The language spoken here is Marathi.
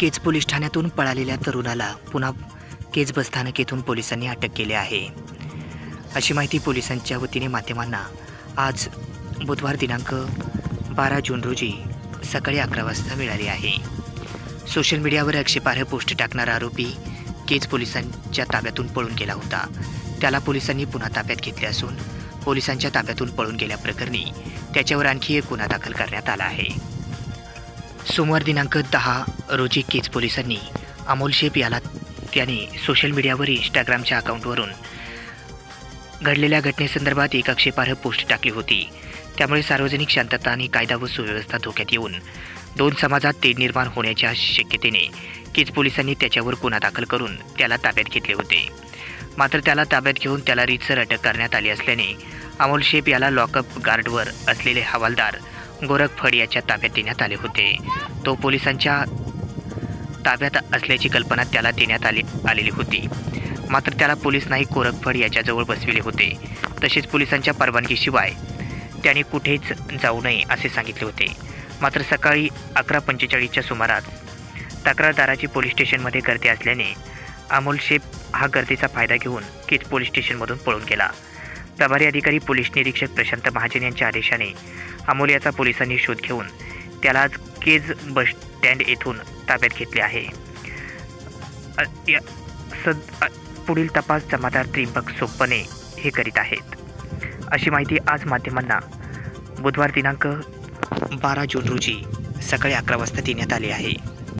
केज पोलीस ठाण्यातून पळालेल्या तरुणाला पुन्हा केज बसस्थानक येथून पोलिसांनी अटक केली आहे. अशी माहिती पोलिसांच्या वतीने माध्यमांना आज बुधवार दिनांक बारा जून रोजी सकाळी अकरा वाजता मिळाली आहे. सोशल मीडियावर आक्षेपार्ह पोस्ट टाकणारा आरोपी केज पोलिसांच्या ताब्यातून पळून गेला होता. त्याला पोलिसांनी पुन्हा ताब्यात घेतले असून पोलिसांच्या ताब्यातून पळून गेल्याप्रकरणी त्याच्यावर आणखी एक गुन्हा दाखल करण्यात आला आहे. सोमवार दिनांक दहा रोजी केज पोलिसांनी अमोल शेप याला त्याने सोशल मीडियावर इंस्टाग्रामच्या अकाउंटवरून घडलेल्या घटनेसंदर्भात एक आक्षेपार्ह पोस्ट टाकली होती. त्यामुळे सार्वजनिक शांतता आणि कायदा व सुव्यवस्था धोक्यात येऊन दोन समाजात तेढ निर्माण होण्याच्या शक्यतेने केज पोलिसांनी त्याच्यावर गुन्हा दाखल करून त्याला ताब्यात घेतले होते. मात्र त्याला ताब्यात घेऊन त्याला रीतसर अटक करण्यात आली असल्याने अमोल शेप याला लॉकअप गार्डवर असलेले हवालदार गोरखफड याच्या ताब्यात देण्यात आले होते. तो पोलिसांच्या ताब्यात असल्याची कल्पना त्याला देण्यात आली आलेली होती. मात्र त्याला पोलीस नाही गोरखफड याच्याजवळ बसविले होते. तसेच पोलिसांच्या परवानगीशिवाय त्याने कुठेच जाऊ नये असे सांगितले होते. मात्र सकाळी अकरा पंचेचाळीसच्या सुमारास तक्रारदाराची पोलीस स्टेशनमध्ये गर्दी असल्याने अमोल शेप हा गर्दीचा फायदा घेऊन केज पोलीस स्टेशनमधून पळून गेला. प्रभारी अधिकारी पोलीस निरीक्षक प्रशांत महाजन यांच्या आदेशाने अमोल याचा पोलिसांनी शोध घेऊन त्याला आज केज बस स्टँड येथून ताब्यात घेतले आहे. सद पुढील तपास जमादार त्रिंबक सोप्पने हे करीत आहेत. अशी माहिती आज माध्यमांना बुधवार दिनांक बारा जून रोजी सकाळी अकरा वाजता देण्यात आली आहे.